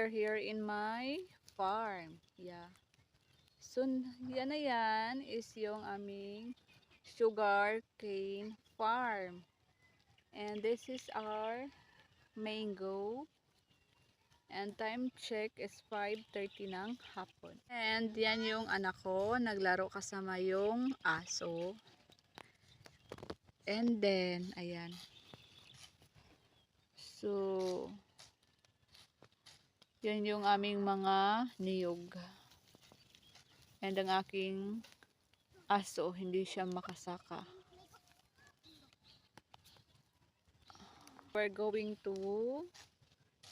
we're here in my farm. Yeah. So, yan na yan is yung aming sugar cane farm. And this is our mango. And time check is 5.30 ng hapon. And yan yung anak ko, naglaro kasama yung aso. And then, ayan. So, yan yung aming mga niyog. And ang aking aso, hindi siya makasaka. We're going to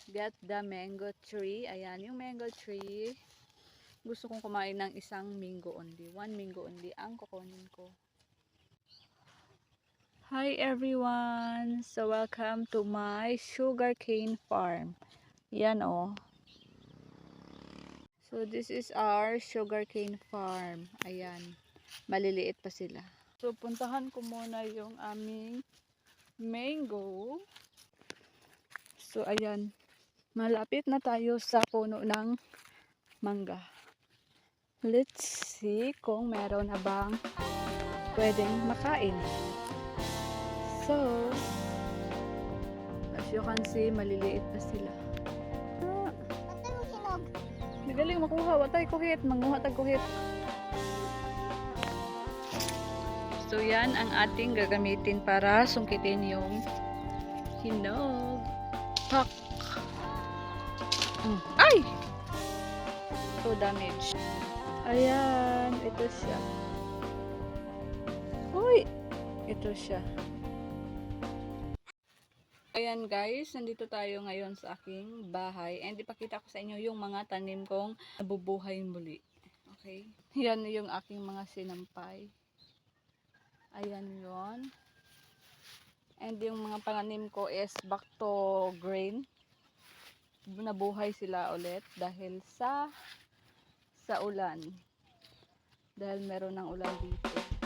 get the mango tree. Ayan, yung mango tree. Gusto kong kumain ng isang mango only. One mango only ang kukunin ko. Hi everyone! So welcome to my sugarcane farm. Yan oh. So this is our sugarcane farm. Ayan. Maliliit pa sila. So puntahan ko muna yung aming mango. So ayan. Malapit na tayo sa puno ng mangga. Let's see kung meron na bang pwedeng makain. So, as you can see, maliliit pa sila. Magaling makuha, watay kuhit, manguha tag kuhit. So yan ang ating gagamitin para sungkitin yung hinog. Pak! Mm. Ay! So damage. Ayan, ito siya. Uy! Ito siya. Ayan guys, nandito tayo ngayon sa aking bahay and ipakita ko sa inyo yung mga tanim kong nabubuhay muli. Okay? Yan yung aking mga sinampay. Ayan yon. And yung mga pananim ko is back to grain. Nabuhay sila ulit dahil sa sa ulan. Dahil meron ng ulan dito.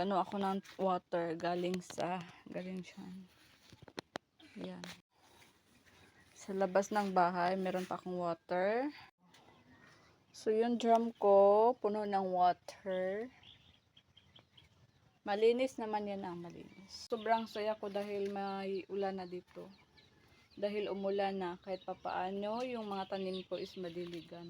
Ano ako ng water galing sa galing siya. Yan. Sa labas ng bahay, meron pa akong water. So, yung drum ko, puno ng water. Malinis naman yan ang malinis. Sobrang saya ko dahil may ulan na dito. Dahil umulan na, kahit papaano, yung mga tanim ko is madiligan.